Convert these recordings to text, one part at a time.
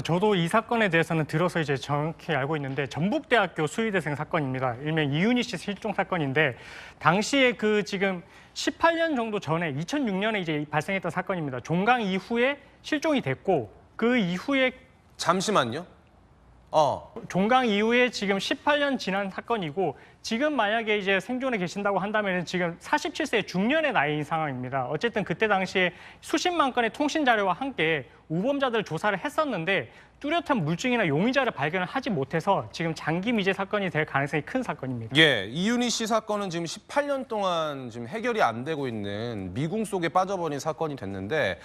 저도 이 사건에 대해서는 들어서 이제 정확히 알고 있는데 전북대학교 수의대생 사건입니다. 일명 이윤희 씨 실종 사건인데 당시에 그 지금 18년 정도 전에 2006년에 이제 발생했던 사건입니다. 종강 이후에 실종이 됐고 그 이후에 잠시만요. 어, 종강 이후에 지금 18년 지난 사건이고 지금 만약에 이제 생존에 계신다고 한다면 지금 47세 중년의 나이인 상황입니다. 어쨌든 그때 당시에 수십만 건의 통신 자료와 함께 우범자들 조사를 했었는데 뚜렷한 물증이나 용의자를 발견을 하지 못해서 지금 장기 미제 사건이 될 가능성이 큰 사건입니다. 예, 이윤희 씨 사건은 지금 18년 동안 지금 해결이 안 되고 있는 미궁 속에 빠져버린 사건이 됐는데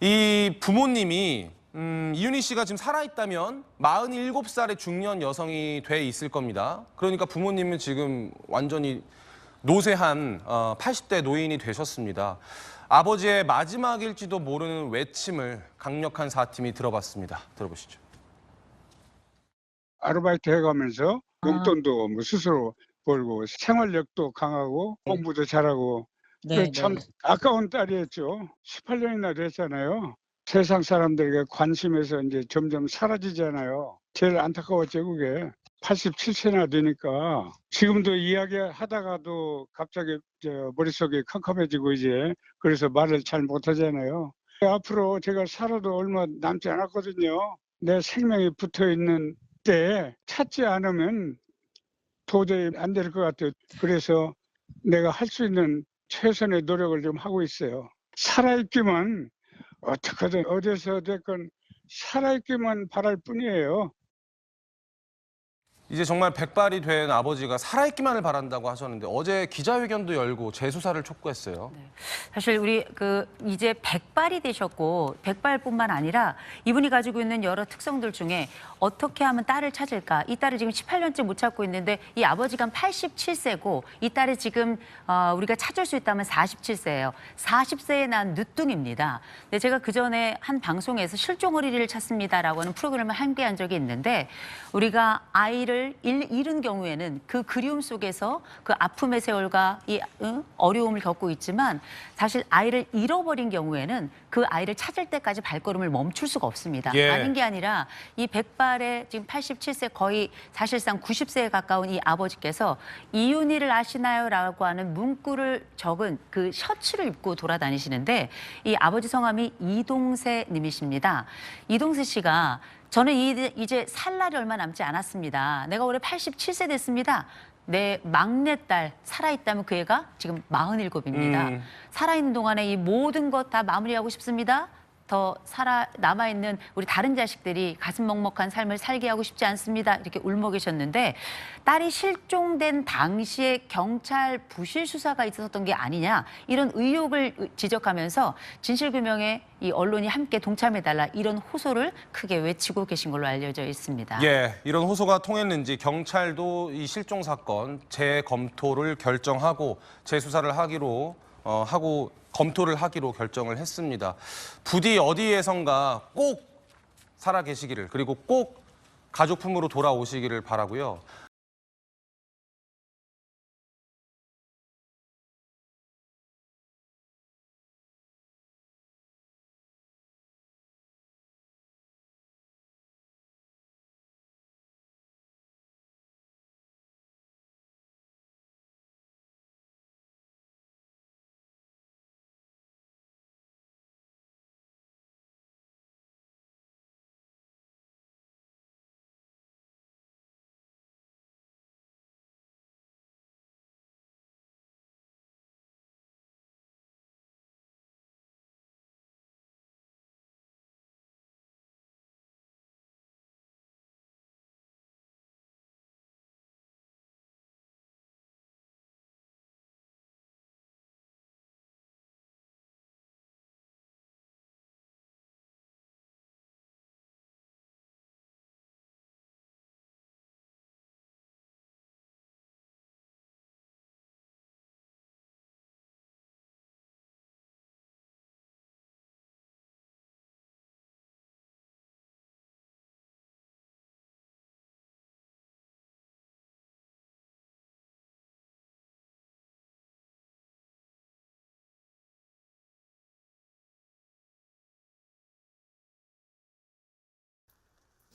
이 부모님이 음, 이윤희 씨가 지금 살아있다면 47살의 중년 여성이 돼 있을 겁니다. 그러니까 부모님은 지금 완전히 노쇠한 어, 80대 노인이 되셨습니다. 아버지의 마지막일지도 모르는 외침을 강력한 사팀이 들어봤습니다. 들어보시죠. 아르바이트 해가면서 아. 용돈도 뭐 스스로 벌고 생활력도 강하고 공부도 잘하고 네, 참 네. 아까운 딸이었죠. 18년이나 됐잖아요. 세상 사람들에게 관심에서 이제 점점 사라지잖아요. 제일 안타까웠죠, 그게. 87세나 되니까 지금도 이야기하다가도 갑자기 저 머릿속이 컴컴해지고 이제 그래서 말을 잘 못하잖아요. 앞으로 제가 살아도 얼마 남지 않았거든요. 내 생명이 붙어 있는 때 찾지 않으면 도저히 안 될 것 같아요. 그래서 내가 할 수 있는 최선의 노력을 좀 하고 있어요. 살아있기만 어떻게든 어디서 됐건 살아있기만 바랄 뿐이에요. 이제 정말 백발이 된 아버지가 살아있기만을 바란다고 하셨는데 어제 기자회견도 열고 재수사를 촉구했어요. 사실 우리 그 이제 백발이 되셨고 백발뿐만 아니라 이분이 가지고 있는 여러 특성들 중에 어떻게 하면 딸을 찾을까? 이 딸을 지금 18년째 못 찾고 있는데 이 아버지가 87세고 이 딸이 지금 어, 우리가 찾을 수 있다면 47세예요. 40세에 난 늦둥입니다. 근데 제가 그 전에 한 방송에서 실종 어린이를 찾습니다라고 하는 프로그램을 함께한 적이 있는데 우리가 아이를 잃- 잃은 경우에는 그 그리움 속에서 그 아픔의 세월과 이 응? 어려움을 겪고 있지만 사실 아이를 잃어버린 경우에는 그 아이를 찾을 때까지 발걸음을 멈출 수가 없습니다. 예. 아닌 게 아니라 이 백발의 지금 87세 거의 사실상 90세에 가까운 이 아버지께서 이윤희를 아시나요라고 하는 문구를 적은 그 셔츠를 입고 돌아다니시는데 이 아버지 성함이 이동세 님이십니다. 이동세 씨가 저는 이- 이제 살 날이 얼마 남지 않았습니다. 내가 올해 87세 됐습니다. 내 막내딸 살아있다면 그 애가 지금 47입니다. 음. 살아있는 동안에 이 모든 것 다 마무리하고 싶습니다. 더 살아 남아 있는 우리 다른 자식들이 가슴 먹먹한 삶을 살게 하고 싶지 않습니다. 이렇게 울먹이셨는데 딸이 실종된 당시에 경찰 부실 수사가 있었던 게 아니냐 이런 의혹을 지적하면서 진실규명에 이 언론이 함께 동참해달라 이런 호소를 크게 외치고 계신 걸로 알려져 있습니다. 예, 이런 호소가 통했는지 경찰도 이 실종 사건 재검토를 결정하고 재수사를 하기로 어, 하고 검토를 하기로 결정을 했습니다. 부디 어디에선가 꼭 살아 계시기를 그리고 꼭 가족 품으로 돌아오시기를 바라고요.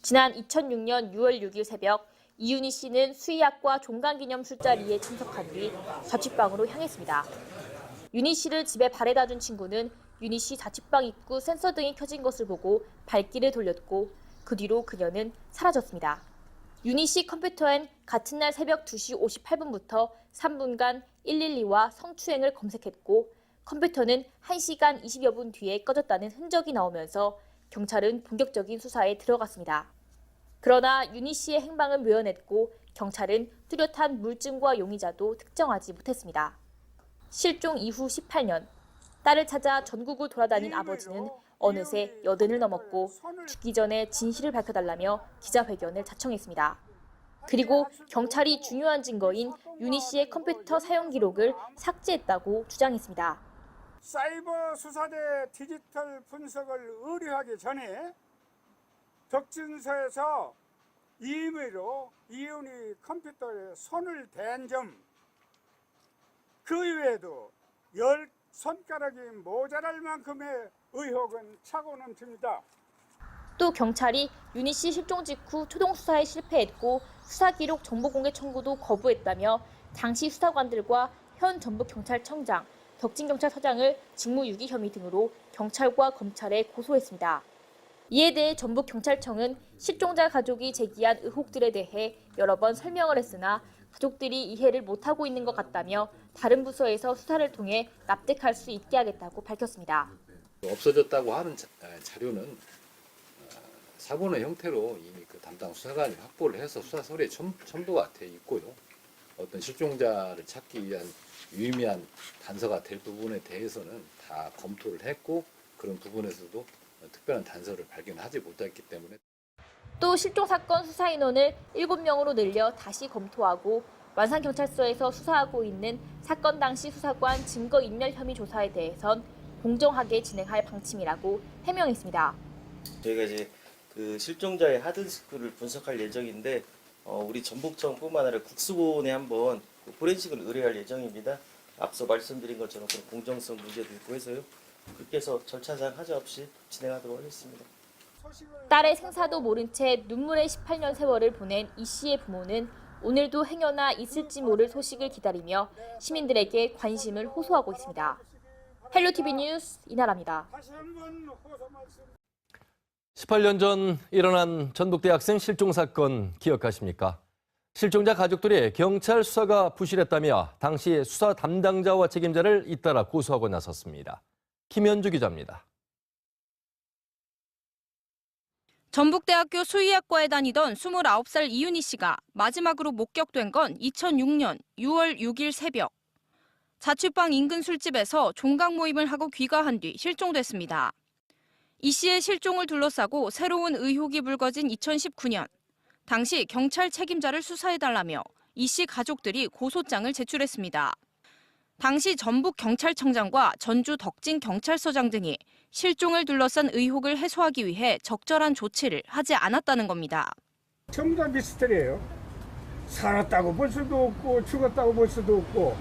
지난 2006년 6월 6일 새벽 이윤희 씨는 수의학과 종강기념 술자리에 참석한 뒤 자취방으로 향했습니다. 윤희 씨를 집에 바래다 준 친구는 윤희 씨 자취방 입구 센서 등이 켜진 것을 보고 발길을 돌렸고 그 뒤로 그녀는 사라졌습니다. 윤희 씨 컴퓨터엔 같은 날 새벽 2시 58분부터 3분간 112와 성추행을 검색했고 컴퓨터는 1시간 20여 분 뒤에 꺼졌다는 흔적이 나오면서 경찰은 본격적인 수사에 들어갔습니다. 그러나 윤희 씨의 행방은 묘연했고 경찰은 뚜렷한 물증과 용의자도 특정하지 못했습니다. 실종 이후 18년 딸을 찾아 전국을 돌아다닌 아버지는 어느새 여든을 넘었고 죽기 전에 진실을 밝혀달라며 기자회견을 자청했습니다. 그리고 경찰이 중요한 증거인 윤희 씨의 컴퓨터 사용 기록을 삭제했다고 주장했습니다. 사이버 수사대 디지털 분석을 의뢰하기 전에 덕진서에서 임의로 이윤희 컴퓨터에 손을 댄 점, 그 이외에도 열 손가락이 모자랄 만큼의 의혹은 차고 넘칩니다. 또 경찰이 윤희 씨 실종 직후 초동 수사에 실패했고 수사 기록 정보 공개 청구도 거부했다며 당시 수사관들과 현 전북 경찰청장, 덕진 경찰서장을 직무유기 혐의 등으로 경찰과 검찰에 고소했습니다. 이에 대해 전북 경찰청은 실종자 가족이 제기한 의혹들에 대해 여러 번 설명을 했으나 가족들이 이해를 못하고 있는 것 같다며 다른 부서에서 수사를 통해 납득할 수 있게 하겠다고 밝혔습니다. 없어졌다고 하는 자, 아, 자료는 어, 사본의 형태로 이미 그 담당 수사관이 확보를 해서 수사 서류에 첨, 첨부가 돼 있고요. 어떤 실종자를 찾기 위한 유의미한 단서가 될 부분에 대해서는 다 검토를 했고 그런 부분에서도 특별한 단서를 발견하지 못했기 때문에 또 실종 사건 수사 인원을 7명으로 늘려 다시 검토하고 완산경찰서에서 수사하고 있는 사건 당시 수사관 증거 인멸 혐의 조사에 대해선 공정하게 진행할 방침이라고 해명했습니다. 저희가 이제 그 실종자의 하드디스크를 분석할 예정인데 어, 우리 전북청뿐만 아니라 국수본에 한번 그 포렌식을 의뢰할 예정입니다. 앞서 말씀드린 것처럼 그런 공정성 문제도 있고 해서요. 해서 절차상 하자 없이 진행하도록 하겠습니다. 딸의 생사도 모른 채 눈물의 18년 세월을 보낸 이 씨의 부모는 오늘도 행여나 있을지 모를 소식을 기다리며 시민들에게 관심을 호소하고 있습니다. 헬로티비 뉴스 이나라입니다. 다시 한번 호소 말씀 18년 전 일어난 전북 대학생 실종 사건 기억하십니까? 실종자 가족들이 경찰 수사가 부실했다며 당시 수사 담당자와 책임자를 잇따라 고소하고 나섰습니다. 김현주 기자입니다. 전북대학교 수의학과에 다니던 29살 이윤희 씨가 마지막으로 목격된 건 2006년 6월 6일 새벽. 자취방 인근 술집에서 종강 모임을 하고 귀가한 뒤 실종됐습니다. 이 씨의 실종을 둘러싸고 새로운 의혹이 불거진 2019년. 당시 경찰 책임자를 수사해달라며 이 씨 가족들이 고소장을 제출했습니다. 당시 전북 경찰청장과 전주 덕진 경찰서장 등이 실종을 둘러싼 의혹을 해소하기 위해 적절한 조치를 하지 않았다는 겁니다. 전부 다 미스터리예요. 살았다고 볼 수도 없고 죽었다고 볼 수도 없고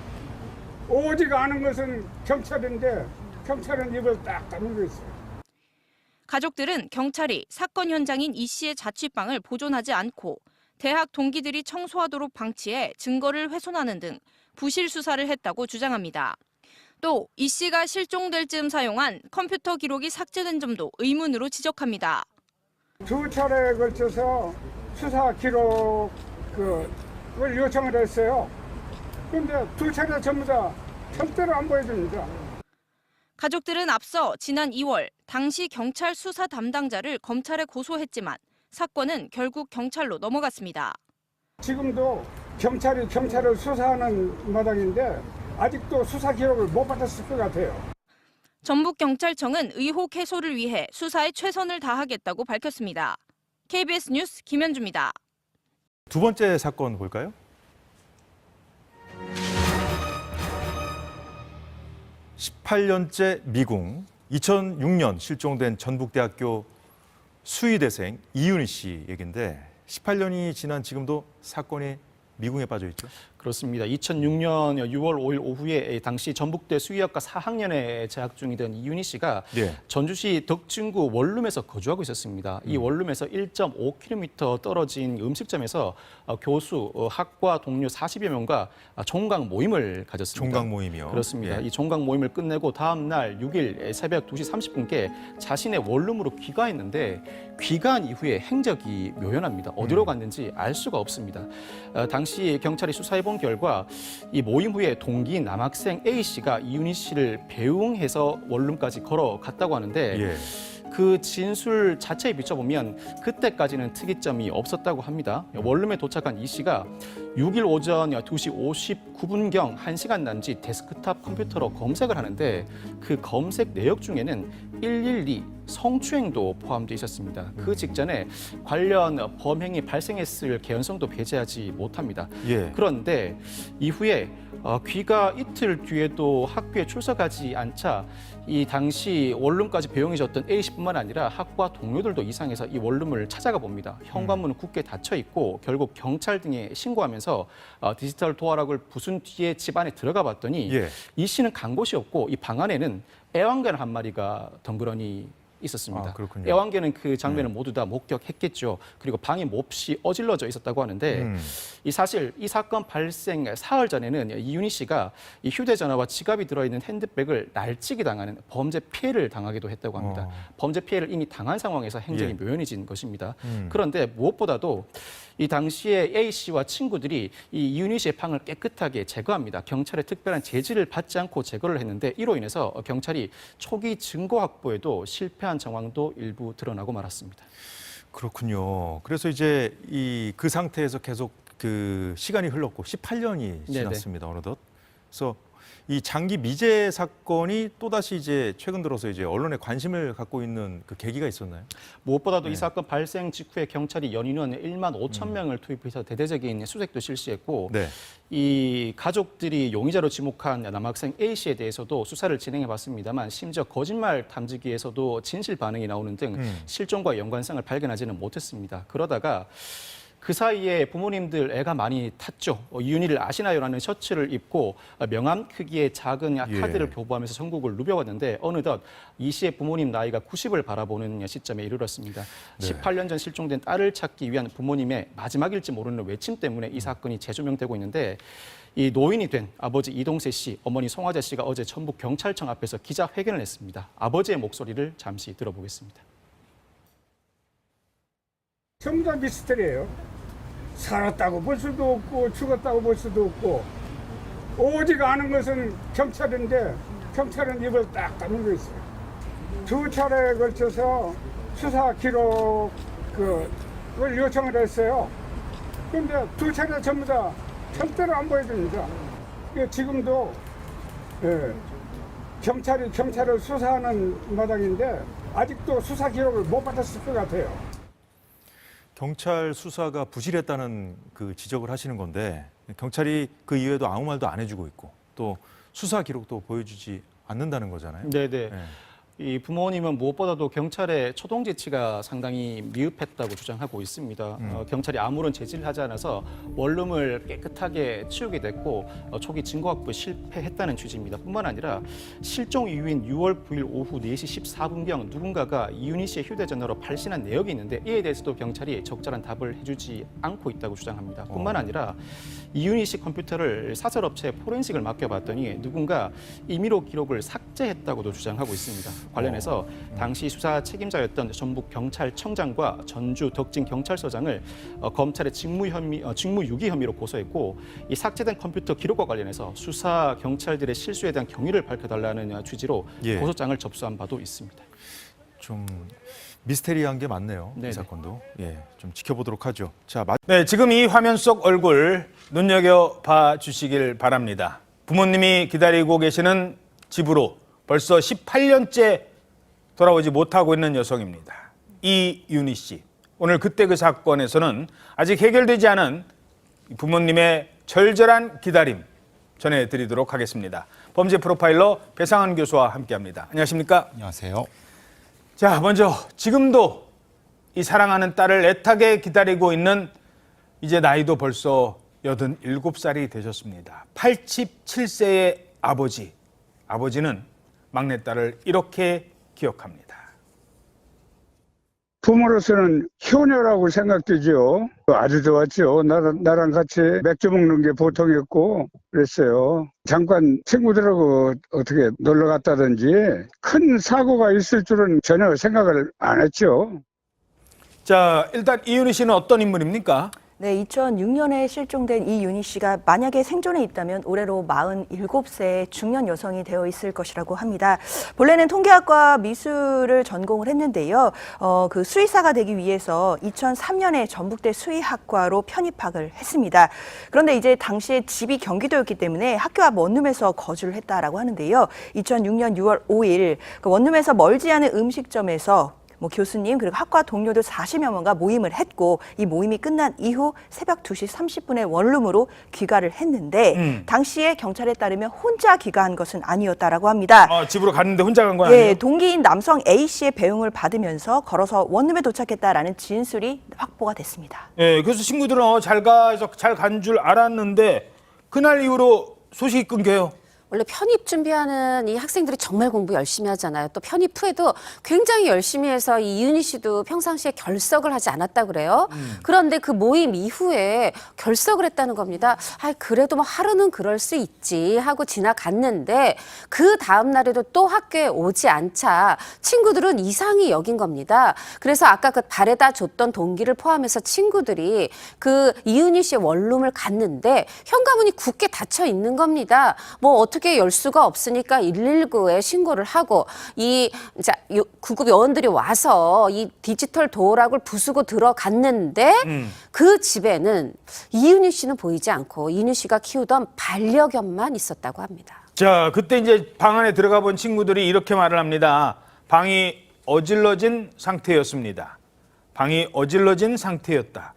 오직 아는 것은 경찰인데 경찰은 입을 딱 다물고 있어요. 가족들은 경찰이 사건 현장인 이 씨의 자취방을 보존하지 않고 대학 동기들이 청소하도록 방치해 증거를 훼손하는 등 부실 수사를 했다고 주장합니다. 또 이 씨가 실종될 즈음 사용한 컴퓨터 기록이 삭제된 점도 의문으로 지적합니다. 두 차례에 걸쳐서 수사 기록 그걸 요청을 했어요. 근데 두 차례 전부 다 절대로 안 보여줍니다. 가족들은 앞서 지난 2월 당시 경찰 수사 담당자를 검찰에 고소했지만 사건은 결국 경찰로 넘어갔습니다. 지금도 경찰이 경찰을 수사하는 마당인데 아직도 수사 기록을 못 받았을 것 같아요. 전북경찰청은 의혹 해소를 위해 수사에 최선을 다하겠다고 밝혔습니다. KBS 뉴스 김현주입니다. 두 번째 사건 볼까요? (18년째) 미궁 2006년 실종된 전북대학교 수의대생 이윤희 씨 얘긴데 18년이 지난 지금도 사건이 미궁에 빠져 있죠. 그렇습니다. 2006년 6월 5일 오후에 당시 전북대 수의학과 4학년에 재학 중이던 이윤희 씨가 예. 전주시 덕진구 원룸에서 거주하고 있었습니다. 이 원룸에서 1.5km 떨어진 음식점에서 어, 교수, 어, 학과 동료 40여 명과 아, 종강 모임을 가졌습니다. 종강 모임이요. 그렇습니다. 예. 이 종강 모임을 끝내고 다음 날 6일 새벽 2시 30분께 자신의 원룸으로 귀가했는데 귀가한 이후에 행적이 묘연합니다. 어디로 갔는지 알 수가 없습니다. 어, 당시 경찰이 수사해본 결과 이 모임 후에 동기인 남학생 A 씨가 이윤희 씨를 배웅해서 원룸까지 걸어갔다고 하는데 예. 그 진술 자체에 비춰보면 그때까지는 특이점이 없었다고 합니다. 원룸에 도착한 이 씨가 6일 오전 2시 59분경 1시간 남짓 데스크탑 컴퓨터로 검색을 하는데 그 검색 내역 중에는 112 성추행도 포함되어 있었습니다. 그 직전에 관련 범행이 발생했을 개연성도 배제하지 못합니다. 예. 그런데 이후에 어, 귀가 이틀 뒤에도 학교에 출석하지 않자 이 당시 원룸까지 배웅해줬던 A 씨뿐만 아니라 학과 동료들도 이상해서 이 원룸을 찾아가 봅니다. 현관문은 굳게 닫혀 있고 결국 경찰 등에 신고하면서 어, 디지털 도어락을 부순 뒤에 집 안에 들어가 봤더니 예. 이 씨는 간 곳이 없고 이 방 안에는 애완견 한 마리가 덩그러니 있었습니다. 아. 애완견은 그 장면을 모두 다 목격했겠죠. 그리고 방이 몹시 어질러져 있었다고 하는데 음. 이 사실 이 사건 발생 사흘 전에는 이윤희 씨가 이 휴대전화와 지갑이 들어있는 핸드백을 날치기 당하는 범죄 피해를 당하기도 했다고 합니다. 어. 범죄 피해를 이미 당한 상황에서 행적이 예. 묘연해진 것입니다. 음. 그런데 무엇보다도 이 당시에 A 씨와 친구들이 이 씨의 방을 깨끗하게 제거합니다. 경찰의 특별한 제지를 받지 않고 제거를 했는데 이로 인해서 경찰이 초기 증거 확보에도 실패한 정황도 일부 드러나고 말았습니다. 그렇군요. 그래서 이제 이 그 상태에서 계속 그 시간이 흘렀고 18년이 지났습니다. 어느덧. 그래서 이 장기 미제 사건이 또다시 이제 최근 들어서 이제 언론에 관심을 갖고 있는 그 계기가 있었나요? 무엇보다도 네. 이 사건 발생 직후에 경찰이 연인원 1만 5천 명을 투입해서 대대적인 수색도 실시했고 네. 이 가족들이 용의자로 지목한 남학생 A 씨에 대해서도 수사를 진행해 봤습니다만 심지어 거짓말 탐지기에서도 진실 반응이 나오는 등 음. 실종과 연관성을 발견하지는 못했습니다. 그러다가 그 사이에 부모님들 애가 많이 탔죠. 어, 이윤희를 아시나요라는 셔츠를 입고 어, 명함 크기의 작은 예. 카드를 교부하면서 전국을 누벼왔는데 어느덧 이 씨의 부모님 나이가 90을 바라보는 시점에 이르렀습니다. 네. 18년 전 실종된 딸을 찾기 위한 부모님의 마지막일지 모르는 외침 때문에 이 사건이 재조명되고 있는데 이 노인이 된 아버지 이동세 씨, 어머니 송화자 씨가 어제 전북 경찰청 앞에서 기자 회견을 했습니다. 아버지의 목소리를 잠시 들어보겠습니다. 전부 다 미스터리예요. 살았다고 볼 수도 없고 죽었다고 볼 수도 없고 오직 아는 것은 경찰인데 경찰은 입을 딱 다물고 있어요. 두 차례에 걸쳐서 수사 기록 그걸 요청을 했어요. 그런데 두 차례 전부 다 절대로 안 보여줍니다. 그 지금도 예, 경찰이 경찰을 수사하는 마당인데 아직도 수사 기록을 못 받았을 것 같아요. 경찰 수사가 부실했다는 그 지적을 하시는 건데 경찰이 그 이후에도 아무 말도 안 해주고 있고 또 수사 기록도 보여주지 않는다는 거잖아요. 네네. 네. 이 부모님은 무엇보다도 경찰의 초동 제치가 상당히 미흡했다고 주장하고 있습니다. 음. 어, 경찰이 아무런 제지를 하지 않아서 원룸을 깨끗하게 치우게 됐고 어, 초기 증거 확보에 실패했다는 취지입니다. 뿐만 아니라 실종 이후인 6월 9일 오후 4시 14분경 누군가가 이윤희 씨의 휴대전화로 발신한 내역이 있는데 이에 대해서도 경찰이 적절한 답을 해주지 않고 있다고 주장합니다. 뿐만 어. 아니라 이윤희 씨 컴퓨터를 사설업체 포렌식을 맡겨봤더니 누군가 임의로 기록을 삭제했다고도 주장하고 있습니다. 관련해서 당시 수사 책임자였던 전북 경찰청장과 전주 덕진 경찰서장을 어, 검찰의 직무 혐의, 어, 직무 유기 혐의로 고소했고 이 삭제된 컴퓨터 기록과 관련해서 수사 경찰들의 실수에 대한 경위를 밝혀달라는 취지로 예. 고소장을 접수한 바도 있습니다. 좀 미스테리한 게 많네요. 네네. 이 사건도. 예, 좀 지켜보도록 하죠. 자, 마- 네, 지금 이 화면 속 얼굴 눈여겨 봐 주시길 바랍니다. 부모님이 기다리고 계시는 집으로 벌써 18년째 돌아오지 못하고 있는 여성입니다. 이윤희 씨. 오늘 그때 그 사건에서는 아직 해결되지 않은 부모님의 절절한 기다림 전해드리도록 하겠습니다. 범죄 프로파일러 배상한 교수와 함께합니다. 안녕하십니까? 안녕하세요. 자, 먼저 지금도 이 사랑하는 딸을 애타게 기다리고 있는 이제 나이도 벌써 87살이 되셨습니다. 87세의 아버지. 아버지는 막내딸을 이렇게 기억합니다. 부모로서는 효녀라고 생각되죠. 아주 좋았죠. 나랑, 나랑 같이 맥주 먹는 게 보통이었고 그랬어요. 잠깐 친구들하고 어떻게 놀러 갔다든지 큰 사고가 있을 줄은 전혀 생각을 안 했죠. 자, 일단 이윤희 씨는 어떤 인물입니까? 네, 2006년에 실종된 이윤희 씨가 만약에 생존해 있다면 올해로 47세의 중년 여성이 되어 있을 것이라고 합니다. 본래는 통계학과 미술을 전공을 했는데요. 어, 그 수의사가 되기 위해서 2003년에 전북대 수의학과로 편입학을 했습니다. 그런데 이제 당시에 집이 경기도였기 때문에 학교 앞 원룸에서 거주를 했다라고 하는데요. 2006년 6월 5일 그 원룸에서 멀지 않은 음식점에서 뭐 교수님 그리고 학과 동료들 40여 명과 모임을 했고 이 모임이 끝난 이후 새벽 2시 30분에 원룸으로 귀가를 했는데 음. 당시에 경찰에 따르면 혼자 귀가한 것은 아니었다라고 합니다. 어, 집으로 갔는데 혼자 간거 아니에요? 예, 동기인 남성 A 씨의 배웅을 받으면서 걸어서 원룸에 도착했다라는 진술이 확보가 됐습니다. 예, 그래서 친구들은 어, 잘 가서 잘 간 줄 알았는데 그날 이후로 소식이 끊겨요. 원래 편입 준비하는 이 학생들이 정말 공부 열심히 하잖아요. 또 편입 후에도 굉장히 열심히 해서 이 이윤희 씨도 평상시에 결석을 하지 않았다 그래요. 그런데 그 모임 이후에 결석을 했다는 겁니다. 아, 그래도 뭐 하루는 그럴 수 있지 하고 지나갔는데 그 다음 날에도 또 학교에 오지 않자 친구들은 이상히 여긴 겁니다. 그래서 아까 그 발에다 줬던 동기를 포함해서 친구들이 그 이윤희 씨의 원룸을 갔는데 현관문이 굳게 닫혀 있는 겁니다. 뭐 어떻게 열 수가 없으니까 119에 신고를 하고 이 자, 요- 구급 요원들이 와서 이 디지털 도어락을 부수고 들어갔는데 그 집에는 이윤희 씨는 보이지 않고 이윤희 씨가 키우던 반려견만 있었다고 합니다. 자, 그때 이제 방 안에 들어가 본 친구들이 이렇게 말을 합니다. 방이 어질러진 상태였습니다. 방이 어질러진 상태였다.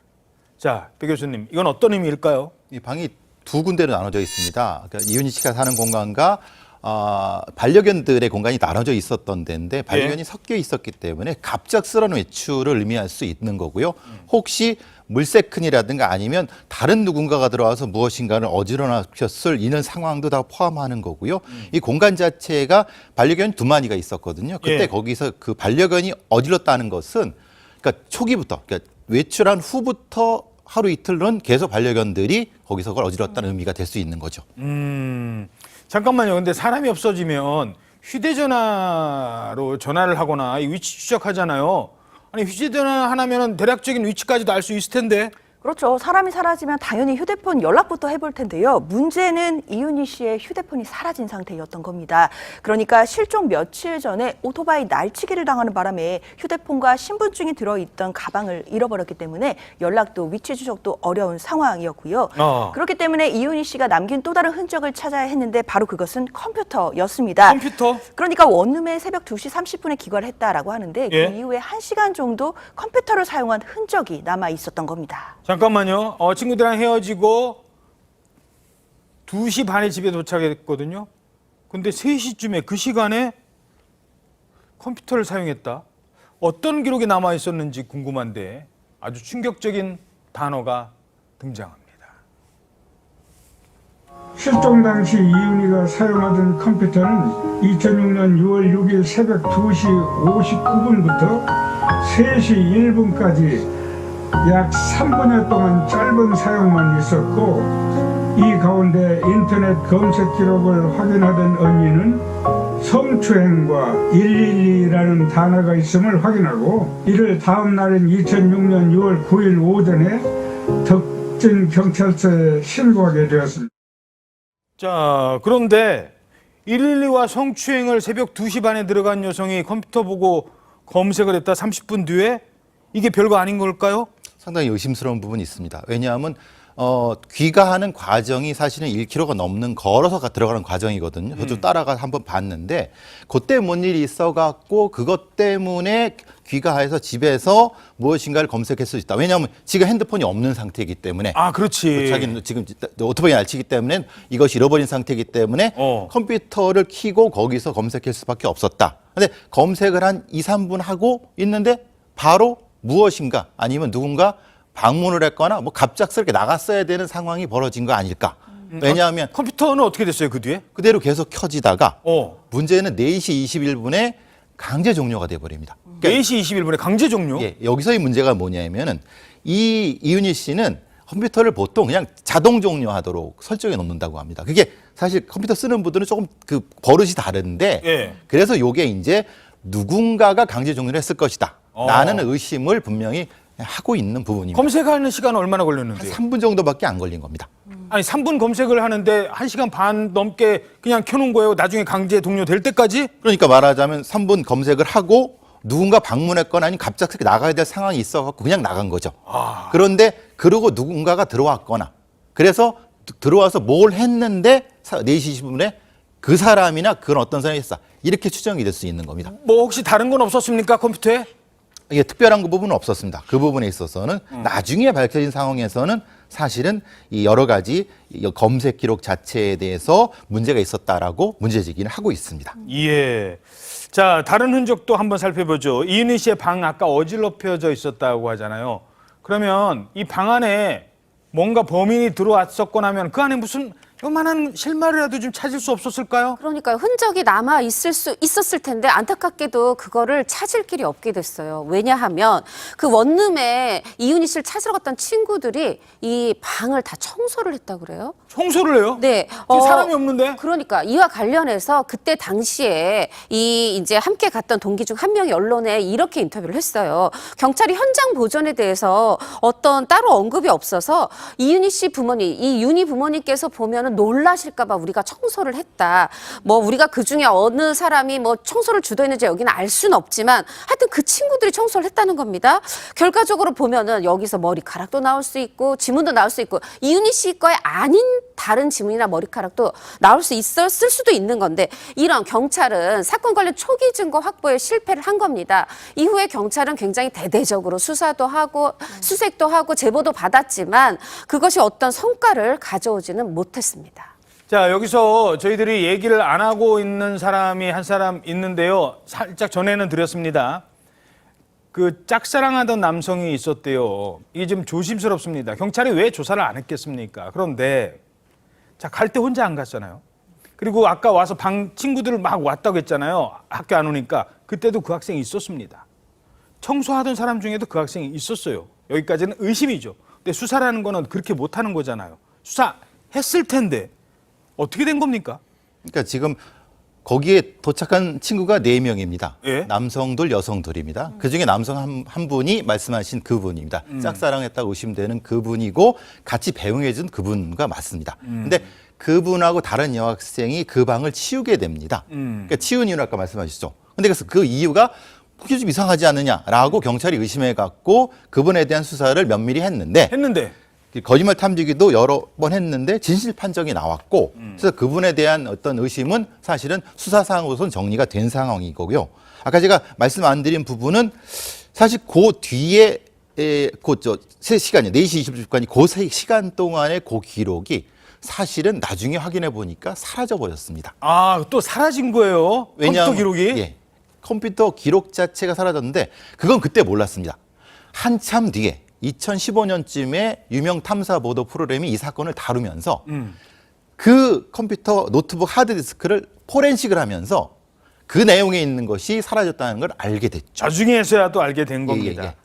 자, 배 교수님, 이건 어떤 의미일까요? 이 방이 두 군데로 나눠져 있습니다. 그러니까 이윤희 씨가 사는 공간과 아, 반려견들의 공간이 나눠져 있었던 데인데 반려견이 섞여 있었기 때문에 갑작스러운 외출을 의미할 수 있는 거고요. 혹시 물세큰이라든가 아니면 다른 누군가가 들어와서 무엇인가를 어지러놨을 이런 상황도 다 포함하는 거고요. 이 공간 자체가 반려견 두 마리가 있었거든요. 그때 예. 거기서 그 반려견이 어질렀다는 것은 그러니까 초기부터 그러니까 외출한 후부터 하루 이틀은 계속 반려견들이 거기서 그걸 어지렀다는 의미가 될 수 있는 거죠. 음, 잠깐만요. 근데 사람이 없어지면 휴대전화로 전화를 하거나 이 위치 추적하잖아요. 아니, 휴대전화 하나면은 대략적인 위치까지도 알 수 있을 텐데. 그렇죠. 사람이 사라지면 당연히 휴대폰 연락부터 해볼 텐데요. 문제는 이윤희 씨의 휴대폰이 사라진 상태였던 겁니다. 그러니까 실종 며칠 전에 오토바이 날치기를 당하는 바람에 휴대폰과 신분증이 들어있던 가방을 잃어버렸기 때문에 연락도 위치 추적도 어려운 상황이었고요. 어. 그렇기 때문에 이윤희 씨가 남긴 또 다른 흔적을 찾아야 했는데 바로 그것은 컴퓨터였습니다. 컴퓨터? 그러니까 원룸에 새벽 2시 30분에 귀가를 했다라고 하는데 예. 그 이후에 1시간 정도 컴퓨터를 사용한 흔적이 남아 있었던 겁니다. 잠깐만요. 어, 친구들이랑 헤어지고 2시 반에 집에 도착했거든요. 근데 3시쯤에 그 시간에 컴퓨터를 사용했다. 어떤 기록이 남아 있었는지 궁금한데 아주 충격적인 단어가 등장합니다. 실종 당시 이윤희가 사용하던 컴퓨터는 2006년 6월 6일 새벽 2시 59분부터 3시 1분까지 약 3분여 동안 짧은 사용만 있었고 이 가운데 인터넷 검색 기록을 확인하던 언니는 성추행과 112라는 단어가 있음을 확인하고 이를 다음 날인 2006년 6월 9일 오전에 덕진 경찰서에 신고하게 되었습니다. 자, 그런데 112와 성추행을 새벽 2시 반에 들어간 여성이 컴퓨터 보고 검색을 했다 30분 뒤에 이게 별거 아닌 걸까요? 상당히 의심스러운 부분이 있습니다. 왜냐하면 어, 귀가하는 과정이 사실은 1km가 넘는 걸어서 가- 들어가는 과정이거든요. 저도 따라가 한번 봤는데 그때 뭔 일이 있어갖고 그것 때문에 귀가해서 집에서 무엇인가를 검색할 수 있다. 왜냐하면 지금 핸드폰이 없는 상태이기 때문에 아, 그렇지. 자기는 지금 오토바이 날치기 때문에 이것이 잃어버린 상태이기 때문에 어. 컴퓨터를 키고 거기서 검색할 수밖에 없었다. 근데 검색을 한 2, 3분 하고 있는데 바로 무엇인가 아니면 누군가 방문을 했거나 뭐 갑작스럽게 나갔어야 되는 상황이 벌어진 거 아닐까. 왜냐하면 컴퓨터는 어떻게 됐어요 그 뒤에? 그대로 계속 켜지다가 어. 문제는 4시 21분에 강제 종료가 돼버립니다. 4시 21분에 강제 종료? 예, 여기서의 문제가 뭐냐면은 이 이윤희 씨는 컴퓨터를 보통 그냥 자동 종료하도록 설정해 놓는다고 합니다. 그게 사실 컴퓨터 쓰는 분들은 조금 그 버릇이 다른데 예. 그래서 요게 이제 누군가가 강제 종료를 했을 것이다. 어. 라는 의심을 분명히 하고 있는 부분입니다. 검색하는 시간은 얼마나 걸렸는데요? 3분 정도밖에 안 걸린 겁니다. 아니 3분 검색을 하는데 1시간 반 넘게 그냥 켜놓은 거예요. 나중에 강제 종료될 때까지? 그러니까 말하자면 3분 검색을 하고 누군가 방문했거나 아니면 갑작스럽게 나가야 될 상황이 있어갖고 그냥 나간 거죠. 그런데 그러고 누군가가 들어왔거나 그래서 드- 들어와서 뭘 했는데 사- 4시 20분에 그 사람이나 그런 어떤 사람이 했어. 이렇게 추정이 될 수 있는 겁니다. 뭐 혹시 다른 건 없었습니까 컴퓨터에? 이게 특별한 그 부분은 없었습니다. 그 부분에 있어서는 음. 나중에 밝혀진 상황에서는 사실은 이 여러 가지 이 검색 기록 자체에 대해서 문제가 있었다라고 문제 제기를 하고 있습니다. 예. 자 다른 흔적도 한번 살펴보죠. 이윤희 씨의 방 아까 어질러펴져 있었다고 하잖아요. 그러면 이 방 안에 뭔가 범인이 들어왔었거나 하면 그 안에 무슨 요만한 실마리라도 좀 찾을 수 없었을까요? 그러니까 흔적이 남아 있을 수 있었을 텐데 안타깝게도 그거를 찾을 길이 없게 됐어요. 왜냐하면 그 원룸에 이윤희 씨를 찾으러 갔던 친구들이 이 방을 다 청소를 했다 그래요. 청소를 해요? 네. 지금 사람이 없는데? 그러니까 이와 관련해서 그때 당시에 이 이제 함께 갔던 동기 중 한 명이 언론에 이렇게 인터뷰를 했어요. 경찰이 현장 보존에 대해서 어떤 따로 언급이 없어서 이윤희 씨 부모님, 이 윤희 부모님께서 보면은 놀라실까봐 우리가 청소를 했다. 뭐 우리가 그 중에 어느 사람이 뭐 청소를 주도했는지 여기는 알 수는 없지만 하여튼 그 친구들이 청소를 했다는 겁니다. 결과적으로 보면은 여기서 머리카락도 나올 수 있고 지문도 나올 수 있고 이윤희 씨 거에 아닌 다른 지문이나 머리카락도 나올 수 있었을 수도 있는 건데 이런 경찰은 사건 관련 초기 증거 확보에 실패를 한 겁니다. 이후에 경찰은 굉장히 대대적으로 수사도 하고 수색도 하고 제보도 받았지만 그것이 어떤 성과를 가져오지는 못했습니다. 자 여기서 저희들이 얘기를 안 하고 있는 사람이 한 사람 있는데요. 살짝 전에는 드렸습니다. 그 짝사랑하던 남성이 있었대요. 이게 좀 조심스럽습니다. 경찰이 왜 조사를 안 했겠습니까? 그런데 자 갈 때 혼자 안 갔잖아요. 그리고 아까 와서 방 친구들을 막 왔다고 했잖아요. 학교 안 오니까 그때도 그 학생이 있었습니다. 청소하던 사람 중에도 그 학생이 있었어요. 여기까지는 의심이죠. 근데 수사라는 거는 그렇게 못 하는 거잖아요. 수사 했을 텐데 어떻게 된 겁니까? 그러니까 지금 거기에 도착한 친구가 네명입니다 예? 남성들, 여성들입니다. 그중에 남성 한, 한 분이 말씀하신 그분입니다. 음. 짝사랑했다고 의심되는 그분이고 같이 배웅해준 그분과 맞습니다. 음. 근데 그분하고 다른 여학생이 그 방을 치우게 됩니다. 음. 그러니까 치운 이유는 아까 말씀하셨죠. 근데 그래서 그 이유가 그게 좀 이상하지 않느냐라고 경찰이 의심해 갖고 그분에 대한 수사를 면밀히 했는데 했는데 거짓말 탐지기도 여러 번 했는데 진실 판정이 나왔고 그래서 그분에 대한 어떤 의심은 사실은 수사상으로선 정리가 된 상황인 거고요. 아까 제가 말씀 안 드린 부분은 사실 그 뒤에 그저세 시간이 4시 20분까지 그 시간 동안의 그 기록이 사실은 나중에 확인해 보니까 사라져 버렸습니다. 아 또 사라진 거예요. 컴퓨터 기록이. 예, 컴퓨터 기록 자체가 사라졌는데 그건 그때 몰랐습니다. 한참 뒤에 2015년쯤에 유명 탐사 보도 프로그램이 이 사건을 다루면서 음. 그 컴퓨터 노트북 하드디스크를 포렌식을 하면서 그 내용에 있는 것이 사라졌다는 걸 알게 됐죠. 나중에서야 또 알게 된 예, 예, 겁니다. 예.